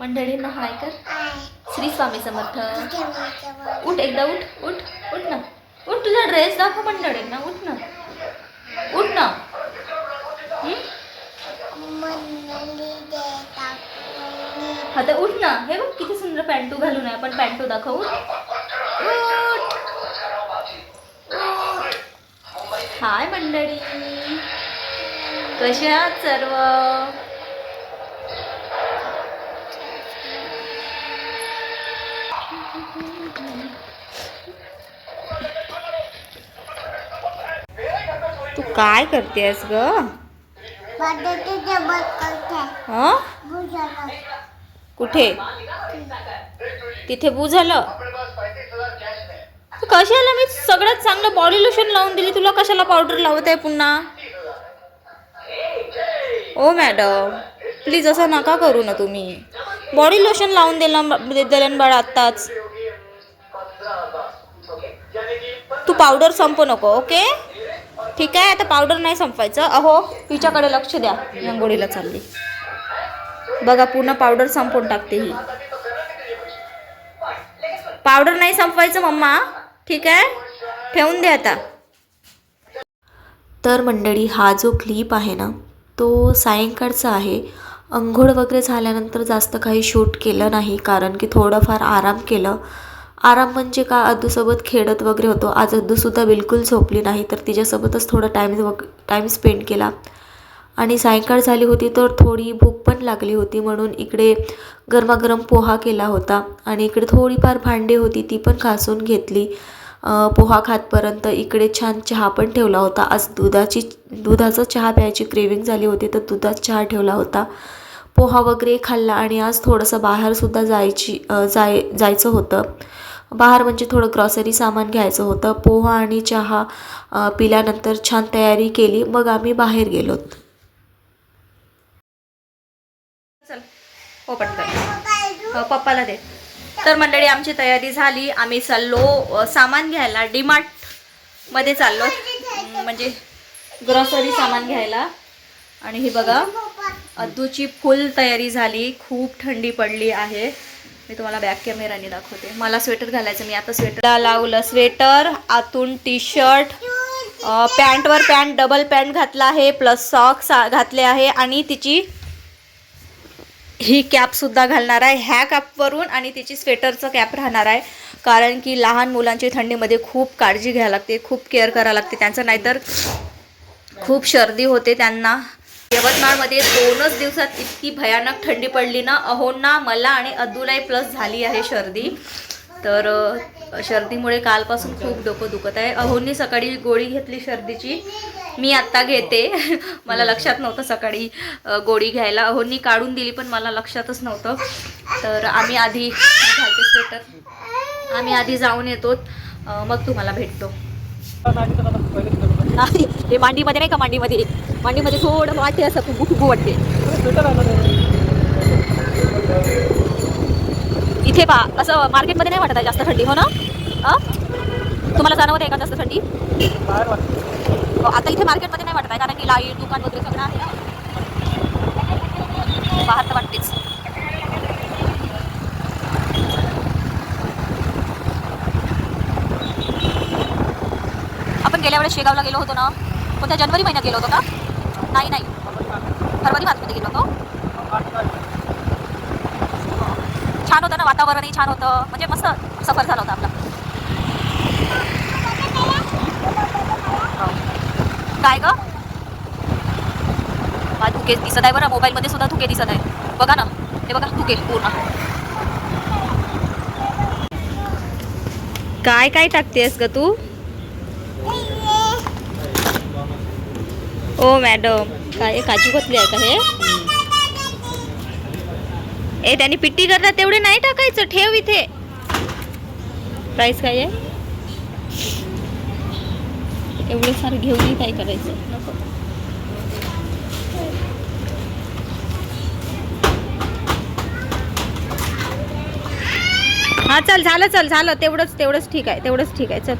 मंडळींना हाय कर. श्री स्वामी समर्थ. उठ एकदा उठ उठ उठ ना. उठ तुझा ड्रेस दाखव मंडळींना उठ ना. उठ ना. आता उठ ना. हे बघ किती सुंदर पॅन्टू घालून आहे. आपण पॅन्टू दाखव. उठ. उठ. हाय मंडळी. कशा आहात सर्व? काय करतेस ग? हं? कुठे? तिथे बू झालं. कशाला मी सगळ्यात चांगलं बॉडी लोशन लावून दिली? तुला कशाला पावडर लावत आहे पुन्हा? ओ मॅडम प्लीज असं नका करू ना तुम्ही. बॉडी लोशन लावून दिलं दिलं बाळ आत्ताच. तू पावडर संपू नको ओके ठीक आहे आता पावडर नाही संपवायचं. अहो तिच्याकडे लक्ष द्या. रंगोळीला चालली. बघा पूर्ण पावडर संपवून टाकते ही. पावडर नाही संपवायचं मम्मा. ठीक आहे? ठेवून द्या आता. तर मंडळी हा जो क्लिप आहे ना तो सायंकाळचा आहे. अंघोळ वगैरे झाल्यानंतर जास्त काही शूट केलं नाही कारण की थोडंफार आराम केलं. आराम म्हणजे का? अद्दूसोबत खेळत वगैरे होतो. आज अद्दूसुद्धा बिलकुल झोपली नाही तर तिच्यासोबतच थोडा टाईम वग टाईम स्पेंड केला. आणि सायंकाळ झाली होती तर थोडी भूक पण लागली होती म्हणून इकडे गरमागरम पोहा केला होता. आणि इकडे थोडीफार भांडी होती ती पण घासून घेतली. पोहा खातपर्यंत इकडे छान चहा पण ठेवला होता. आज दुधाची दुधाचा चहा प्यायची क्रेविंग झाली होती तर दुधात चहा ठेवला होता. पोहा वगैरे खाल्ला आणि आज थोडंसं बाहेरसुद्धा जायची जाय जायचं होतं. बाहेर म्हणजे थोडं ग्रॉसरी सामान घ्यायचं होतं. पोहा आणि चहा पिल्यानंतर छान तयारी केली. मग आम्ही बाहेर गेलो. चल हो पटकन पप्पाला दे. तर मंडळी आमची तयारी झाली. आम्ही चाललो सामान घ्यायला डीमार्टमध्ये चाललो. म्हणजे ग्रॉसरी सामान घ्यायला. आणि ही बघा अद्दूची फुल तयारी झाली. खूप थंडी पडली आहे. मी तुम्हाला बॅक कॅमेराने दाखवते. मला स्वेटर घालायचं मी आता स्वेटर लावलं. स्वेटर आतून टी शर्ट पॅन्टवर पॅन्ट डबल पॅन्ट घातला आहे प्लस सॉक्स घातले आहे आणि तिची ही कॅपसुद्धा घालणार आहे. ह्या कॅपवरून आणि तिची स्वेटरचं कॅप राहणार आहे. कारण की लहान मुलांची थंडीमध्ये खूप काळजी घ्यायला लागते खूप केअर करावं लागते. त्यांचं नाहीतर खूप सर्दी होते त्यांना. यवतमाळमध्ये दोनच दिवसात इतकी भयानक थंडी पडली ना? अहोंना मला आणि अद्दूलाही प्लस झाली आहे सर्दी तर सर्दीमुळे कालपासून खूप डोकं दुखत आहे. अहोंनी सकाळी गोळी घेतली सर्दीची मी आत्ता घेते. मला लक्षात नव्हतं सकाळी गोळी घ्यायला. अहोंनी काढून दिली पण मला लक्षातच नव्हतं. तर आम्ही आधी घालते स्वेटर आम्ही आधी जाऊन येतो. मग तुम्हाला भेटतो. नाही हे मांडीमध्ये नाही का मांडीमध्ये? मांडीमध्ये थोडं वाटते असं खूप खूप वाटते. इथे पा असं मार्केटमध्ये नाही वाटत आहे जास्त थंडी हो ना? तुम्हाला जाणवत आहे का जास्त थंडी? हो, आता इथे मार्केटमध्ये नाही वाटत आहे कारण की लाइट दुकान वगैरे सगळं आहे ना. बाहेर तर वाटतेच. गेल्या वेळेस शेगावला गेलो होतो ना कोणत्या जानेवारी महिन्यात गेलो होतो का? नाही नाही. फरवरी मार्चमध्ये गेलो होतो. छान होतं ना वातावरणही छान होतं. म्हणजे मस्त सफर झाला होता आपला. काय ग? बा धुके दिसत आहे बरं. मोबाईलमध्ये सुद्धा धुके दिसत आहे. बघा ना. हे बघा धुके पूर्ण. काय काय टाकतेस ग तू? ओ मॅडम काय हे काजू कसली आहे का हे? ए त्यांनी पिट्टी करतात तेवढे नाही टाकायचं. ठेव इथे. प्राईस काय आहे? एवढे सार घेऊन काय करायचं. नको. चल झालं चल झालं. तेवढंच तेवढंच ठीक आहे तेवढंच ठीक आहे. चल.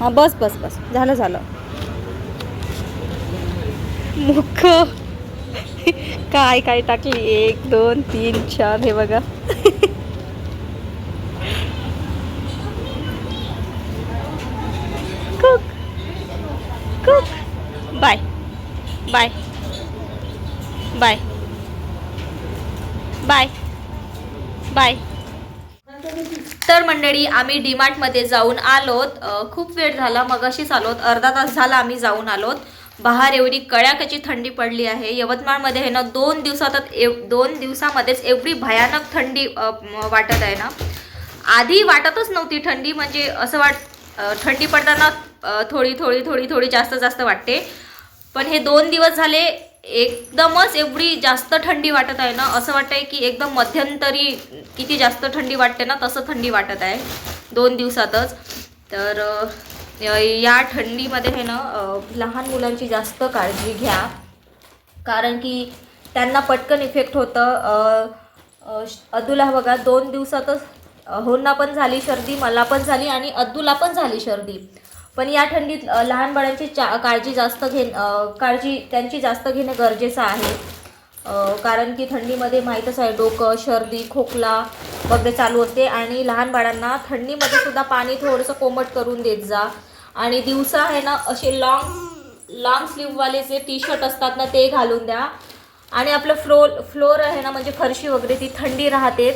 हां बस बस बस. झालं झालं. मुख. काय काय टाकली? एक दोन तीन चार हे बघा. कुक cook bye bye bye bye bye तर मंडळी आम्ही डीमार्टमध्ये जाऊन आलोत. खूप वेळ झाला मग अशीच आलोत. अर्धा तास झाला आम्ही जाऊन आलोत. बाहेर एवढी कड्याकची थंडी पडली आहे. यवतमाळमध्ये आहे ना दोन दिवसातच एव दोन दिवसामध्येच एवढी भयानक थंडी वाटत आहे ना. आधी वाटतच नव्हती थंडी म्हणजे असं वाट थंडी पडताना थोडी थोडी थोडी थोडी जास्त जास्त वाटते. पण हे दोन दिवस झाले एकदमच एवढी जास्त थंडी वाटत आहे ना असं वाटतंय की एकदम मध्यंतरी किती जास्त थंडी वाटते ना तसं थंडी वाटत आहे. दोन दिवसातच. तर या थंडीमध्ये हे ना लहान मुलांची जास्त काळजी घ्या. कारण की त्यांना पटकन इफेक्ट होतं. अदूला बघा दोन दिवसातच होना पण झाली सर्दी मला पण झाली आणि अद्दूला पण झाली सर्दी. पण या थंडीत लहान बाळांची चा काळजी जास्त घे काळजी त्यांची जास्त घेणं गरजेचं आहे. कारण की थंडीमध्ये माहीतच आहे डोकं सर्दी खोकला वगैरे चालू होते आणि लहान बाळांना थंडीमध्ये सुद्धा पाणी थोडंसं कोमट करून देत जा. आणि दिवसा आहे ना असे लॉंग लॉंग स्लीववाले जे टी शर्ट असतात ना ते घालून द्या. आणि आपलं फ्लोर फ्लोर आहे ना म्हणजे फरशी वगैरे ती थंडी राहते.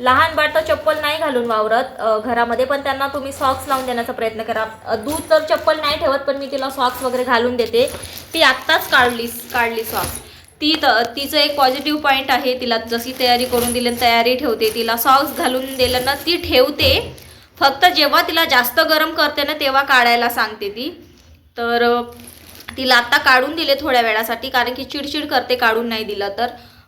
लहान बाळ तर चप्पल नाही घालून वावरत घरामध्ये पण त्यांना तुम्ही सॉक्स लावून देण्याचा प्रयत्न करा. दूध तर चप्पल नाही ठेवत पण मी तिला सॉक्स वगैरे घालून देते. ती आत्ताच काढली काढली सॉक्स ती तर तिचं एक पॉझिटिव्ह पॉईंट आहे तिला जशी तयारी करून दिली तयारी ठेवते तिला सॉक्स घालून दिलं ना ती ठेवते. फक्त जेव्हा तिला जास्त गरम करते ना तेव्हा काढायला सांगते ती. तर तिला आत्ता काढून दिले थोड्या वेळासाठी कारण की चिडचिड करते काढून नाही दिलं तर.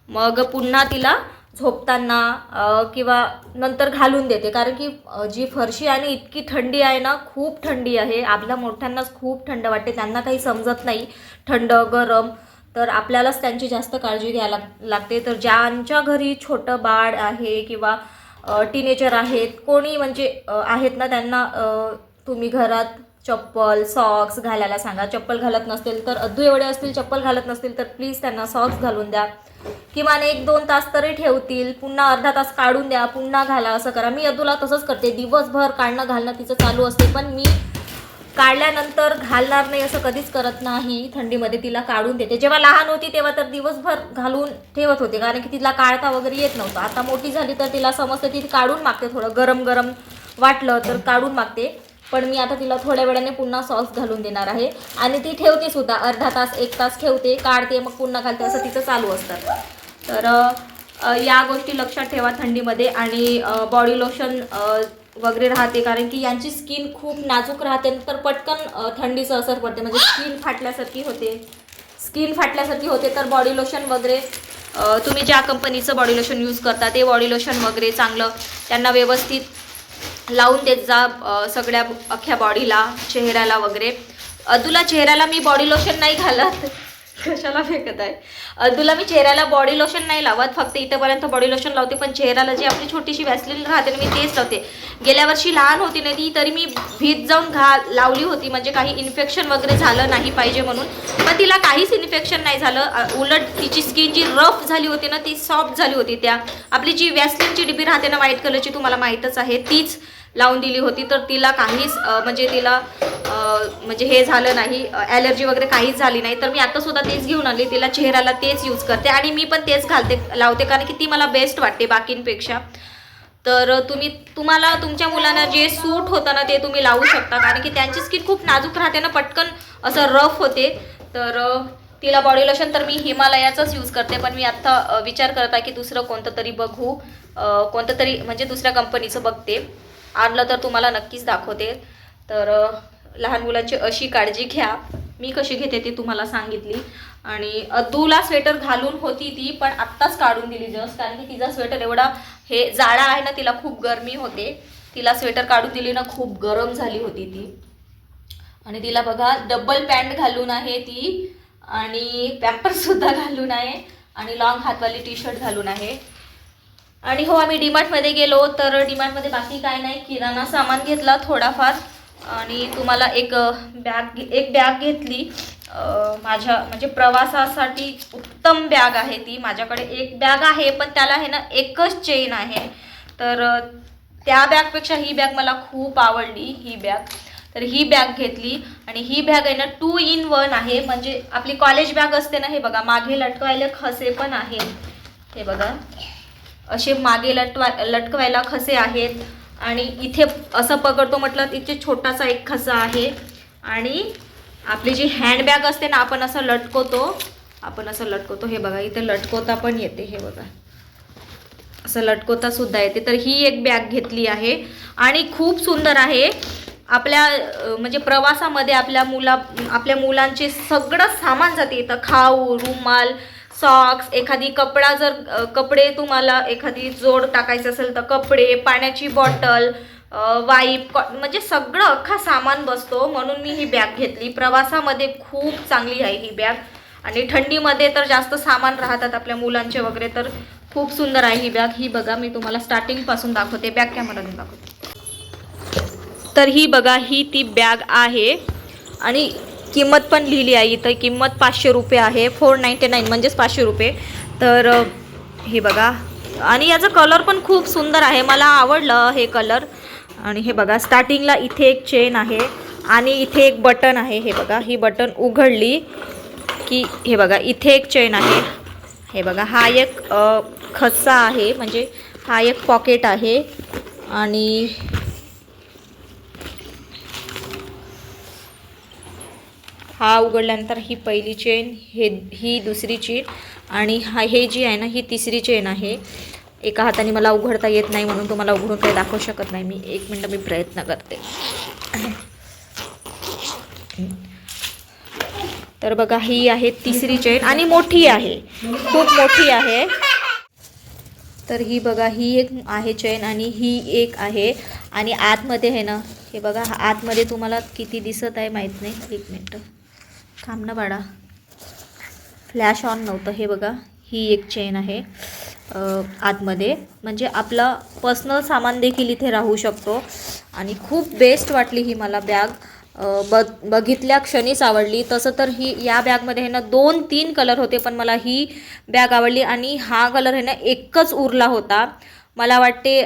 मग पुन्हा तिला झोपताना किंवा नंतर घालून देते. कारण की जी फरशी आहे ना इतकी थंडी आहे ना खूप थंडी आहे. आपल्या मोठ्यांनाच खूप थंड वाटते त्यांना काही समजत नाही. थंड गरम तर आपल्यालाच त्यांची जास्त काळजी घ्यायला लागते. तर ज्यांच्या घरी छोटं बाळ आहे किंवा टीनेजर आहेत. कोणी म्हणजे आहेत ना त्यांना तुम्ही घरात चप्पल सॉक्स घालायला सांगा. चप्पल घालत नसतील तर अद्दू एवढे असतील चप्पल घालत नसतील तर प्लीज त्यांना सॉक्स घालून द्या. किमान एक दोन तास तरी ठेवतील. पुन्हा अर्धा तास काढून द्या. पुन्हा घाला असं करा. मी अद्दूला तसंच करते. दिवसभर काढणं घालणं तिचं चालू असते. पण मी काढल्यानंतर घालणार नाही असं कधीच करत नाही. थंडीमध्ये तिला काढून देते. जेव्हा लहान होती तेव्हा तर दिवसभर घालून ठेवत होते. कारण की तिला काढता वगैरे येत नव्हतं. आता मोठी झाली तर तिला समजतं ती काढून मागते थोडं. गरम गरम वाटलं तर काढून मागते. पण मी आता तिला थोड्या वेळाने पुन्हा सॉस घालून देणार आहे. आणि ती ठेवते सुद्धा. अर्धा तास एक तास ठेवते. काढते मग पुन्हा घालते. असं तिचं चालू असतं. तर या गोष्टी लक्षात ठेवा थंडीमध्ये. आणि बॉडी लोशन वगैरे राहते कारण की यांची स्किन खूप नाजूक राहते तर पटकन थंडीचं असर पडते. म्हणजे स्किन फाटल्यासारखी होते. स्किन फाटल्यासारखी होते तर बॉडी लोशन वगैरे तुम्ही ज्या कंपनीचं बॉडी लोशन यूज करता ते बॉडी लोशन वगैरे चांगलं त्यांना व्यवस्थित लावून देत जा सगळ्या अख्ख्या बॉडीला चेहऱ्याला वगैरे. अदूला चेहऱ्याला मी बॉडी लोशन नाही घालत. कशाला फेकत आहे? तुला मी चेहऱ्याला बॉडी लोशन नाही लावत फक्त इथंपर्यंत बॉडी लोशन लावते पण चेहऱ्याला जी आपली छोटीशी वॅसलीन राहते ना मी तेच लावते. गेल्या वर्षी लहान होती ना ती तरी मी भीत जाऊन घा लावली होती म्हणजे काही इन्फेक्शन वगैरे झालं नाही पाहिजे म्हणून. पण तिला काहीच इन्फेक्शन नाही झालं. उलट तिची स्किन जी रफ झाली होती ना ती सॉफ्ट झाली होती त्या. आपली जी वॅसलिनची डिबी राहते ना व्हाईट कलरची तुम्हाला माहीतच आहे तीच लावून दिली होती तर तिला काहीच म्हणजे तिला म्हणजे हे झालं नाही ॲलर्जी वगैरे काहीच झाली नाही. तर मी आत्तासुद्धा तेच घेऊन आली तिला चेहऱ्याला तेच यूज करते आणि मी पण तेच घालते लावते कारण की ती मला बेस्ट वाटते बाकींपेक्षा. तर तुम्ही तुम्हाला तुमच्या मुलांना जे सूट होतं ना ते तुम्ही लावू शकता कारण की त्यांची स्किन खूप नाजूक राहते ना पटकन असं रफ होते. तर तिला बॉडी लोशन तर मी हिमालयाचाच यूज करते पण मी आत्ता विचार करत आहे की दुसरं कोणतं तरी बघू कोणतं तरी म्हणजे दुसऱ्या कंपनीचं बघते. आणलं तर तुम्हाला नक्कीच दाखवते. तर लहान मुलाची अशी काळजी घ्या. मी कशी घेते ती तुम्हाला सांगितली. आणि अद्दूला स्वेटर घालून होती ती पण आत्ताच काढून दिली जस्ट कारण की तिचा स्वेटर एवढा हे जाडा आहे ना तिला खूप गरमी होते. तिला स्वेटर काढून दिली ना खूप गरम झाली होती ती. आणि तिला बघा डबल पॅन्ट घालून आहे ती आणि पॅम्परसुद्धा घालून आहे. आणि लॉंग हातवाली टी शर्ट घालून आहे. आणि हो आम्ही डीमार्टमध्ये गेलो तर डीमार्टमध्ये बाकी काय नाही. किराणा सामान घेतला थोडाफार आणि तुम्हाला एक बॅग एक बॅग घेतली. माझ्या म्हणजे प्रवासासाठी उत्तम बॅग आहे ती. माझ्याकडे एक बॅग आहे पण त्याला आहे ना एकच चेन आहे. तर त्या बॅगपेक्षा ही बॅग मला खूप आवडली ही बॅग तर ही बॅग घेतली आणि ही बॅग आहे ना टू इन वन आहे. म्हणजे आपली कॉलेज बॅग असते ना हे बघा मागे लटकवायला खसे पण आहे. हे बघा. असे मागे लटवा लटकवायला खसे आहेत. आणि इथे असं पकडतो म्हटलं तर इथे छोटासा एक खसा आहे. आणि आपली जी हँडबॅग असते ना आपण असं लटकवतो. आपण असं लटकवतो. हे बघा इथे लटकवता पण येते हे बघा. असं लटकवता सुद्धा येते. तर ही एक बॅग घेतली आहे. आणि खूप सुंदर आहे. आपल्या म्हणजे प्रवासामध्ये आपल्या मुला आपल्या मुलांचे सगळं सामान जाते. इथं खाऊ रुमाल सॉक्स एखादी कपडा जर कपडे तुम्हाला एखादी जोड टाकायचं असेल तर कपडे पाण्याची बॉटल वाईप म्हणजे सगळं अख्खा सामान बसतो. म्हणून मी ही बॅग घेतली. प्रवासामध्ये खूप चांगली आहे ही बॅग आणि थंडीमध्ये तर जास्त सामान राहतात आपल्या मुलांचे वगैरे तर खूप सुंदर आहे ही बॅग ही बघा मी तुम्हाला स्टार्टिंगपासून दाखवते. बॅग कॅमेरातून दाखवते. तर ही बघा ही ती बॅग आहे. आणि किंमत पण लिहिली आहे इथं. किंमत पाचशे रुपये आहे. फोर नाईंटी नाईन म्हणजेच पाचशे रुपये. तर हे बघा. आणि याचा कलर पण खूप सुंदर आहे. मला आवडलं हे कलर आणि हे बघा स्टार्टिंगला इथे एक चेन आहे. आणि इथे एक बटन आहे. हे बघा ही बटन उघडली की हे बघा इथे एक चेन आहे. हे बघा हा एक खस्सा आहे. म्हणजे हा एक पॉकेट आहे. आणि हा उघडल्यानंतर ही पहिली चेन हे ही दुसरी चेन आणि हा हे जी आहे ना ही तिसरी चेन आहे. एका हाताने मला उघडता येत नाही म्हणून तुम्हाला उघडून काही दाखवू शकत नाही. मी एक मिनटं मी प्रयत्न करते. तर बघा ही आहे तिसरी चेन आणि मोठी आहे. खूप मोठी आहे. तर ही बघा ही एक आहे चेन आणि ही एक आहे. आणि आतमध्ये आहे ना हे बघा आतमध्ये तुम्हाला किती दिसत आहे माहीत नाही. एक मिनटं. थांब ना बाळा फ्लॅश ऑन नव्हतं. हे बघा ही एक चेन आहे. आतमध्ये. म्हणजे आपलं पर्सनल सामान देखील इथे राहू शकतो. आणि खूप बेस्ट वाटली ही मला बॅग ब बघितल्या क्षणीच आवडली. तसं तर ही या बॅगमध्ये आहे ना दोन तीन कलर होते पण मला ही बॅग आवडली. आणि हा कलर आहे ना एकच उरला होता. मला वाटते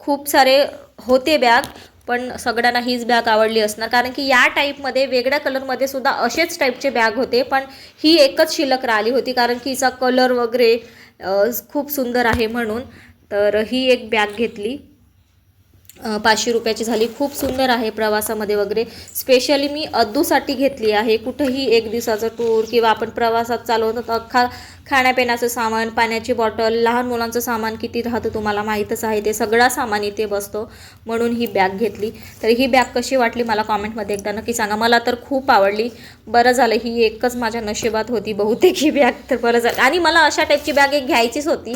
खूप सारे होते बॅग पण सगळ्यांना हीच बॅग आवडली असणार. कारण की या टाईपमध्ये वेगळ्या कलरमध्ये सुद्धा असेच टाईपचे बॅग होते पण ही एकच शिल्लक राहिली होती. कारण की हिचा कलर वगैरे खूप सुंदर आहे म्हणून. तर ही एक बॅग घेतली. पाचशे रुपयाची झाली. खूप सुंदर आहे प्रवासामध्ये वगैरे. स्पेशली मी अद्दूसाठी घेतली आहे. कुठंही एक दिवसाचं टूर किंवा आपण प्रवासात चालवतो अख्खा खाण्यापिण्याचं सामान पाण्याची बॉटल लहान मुलांचं सामान किती राहतं तुम्हाला माहीतच आहे. ते सगळा सामान इथे बसतो. म्हणून ही बॅग घेतली. तर ही बॅग कशी वाटली मला कॉमेंटमध्ये एकदा नक्की सांगा. मला तर खूप आवडली. बरं झालं ही एकच माझ्या नशिबात होती बहुतेक ही बॅग. तर बरं झालं. आणि मला अशा टाईपची बॅग एक घ्यायचीच होती.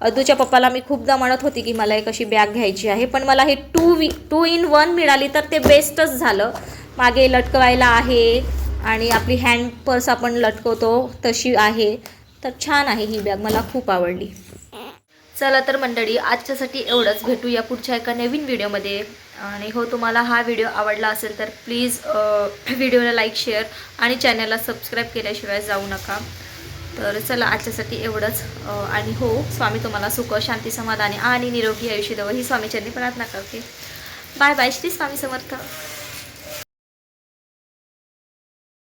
अदूच्या पप्पाला मी खूपदा म्हणत होती की मला एक अशी बॅग घ्यायची आहे. पण मला हे टू वी टू इन वन मिळाली तर ते बेस्टच झालं. मागे लटकवायला आहे. आणि आपली हँड पर्स आपण लटकवतो तशी आहे. तर छान आहे ही बॅग मला खूप आवडली. चला तर मंडळी आजच्यासाठी एवढंच. भेटूया पुढच्या एका नवीन व्हिडिओमध्ये. आणि हो तुम्हाला हा व्हिडिओ आवडला असेल तर प्लीज व्हिडिओला लाईक शेअर आणि चॅनलला सबस्क्राईब केल्याशिवाय जाऊ नका. तर चला आजच्यासाठी एवढंच. आणि हो स्वामी तुम्हाला सुख शांती समाधानी आणि निरोगी आयुष्य द्यावं ही स्वामीच्यांनी प्रार्थना करते. Bye bye Shri Swami Samarth.